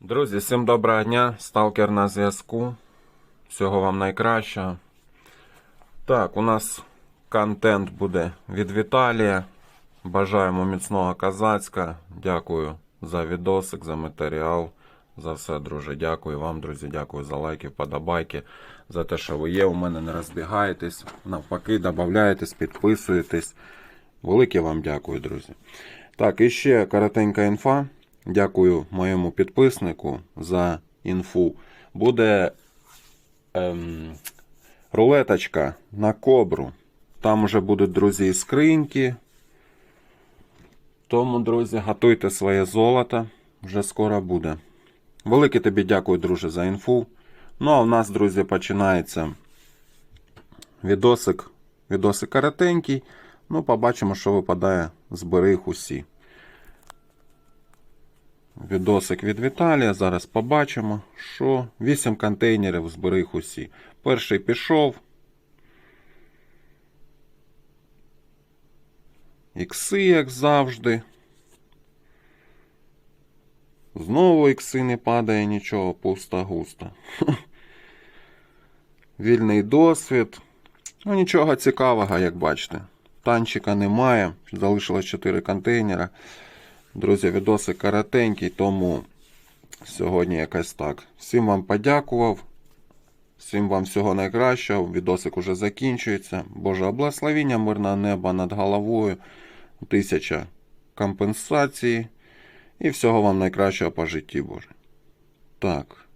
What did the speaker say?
Друзі, всім доброго дня. Сталкер на зв'язку. Всього вам найкращого. Так, у нас контент буде від Віталія. Бажаємо міцного казацька. Дякую за відосик, за матеріал. За все, друже. Дякую вам, друзі. Дякую за лайки, вподобайки, за те, що ви є. У мене не розбігаєтесь. Навпаки, додаєтесь, підписуєтесь. Велике вам дякую, друзі. Так, і ще коротенька інфа. Дякую моєму підписнику за інфу. Буде ем, рулеточка на кобру. Там вже будуть, друзі, скриньки. Тому, друзі, готуйте своє золото. Вже скоро буде. Велике тобі дякую, друже, за інфу. Ну, а в нас, друзі, починається відосик. Відосик коротенький. Ну, побачимо, що випадає з берег усі. Відосик від Віталія. Зараз побачимо, що 8 контейнерів зберіг усі. Перший пішов. Ікси, як завжди. Знову ікси не падає нічого, пусто-густо. Вільний досвід. Ну, нічого цікавого, як бачите. Танчика немає. Залишилось 4 контейнера. Друзі, відосик коротенький, тому сьогодні якось так. Всім вам подякував. Всім вам всього найкращого. Відосик уже закінчується. Боже благословіння, мирне небо над головою. Тисяча компенсації. І всього вам найкращого по житті, Боже. Так.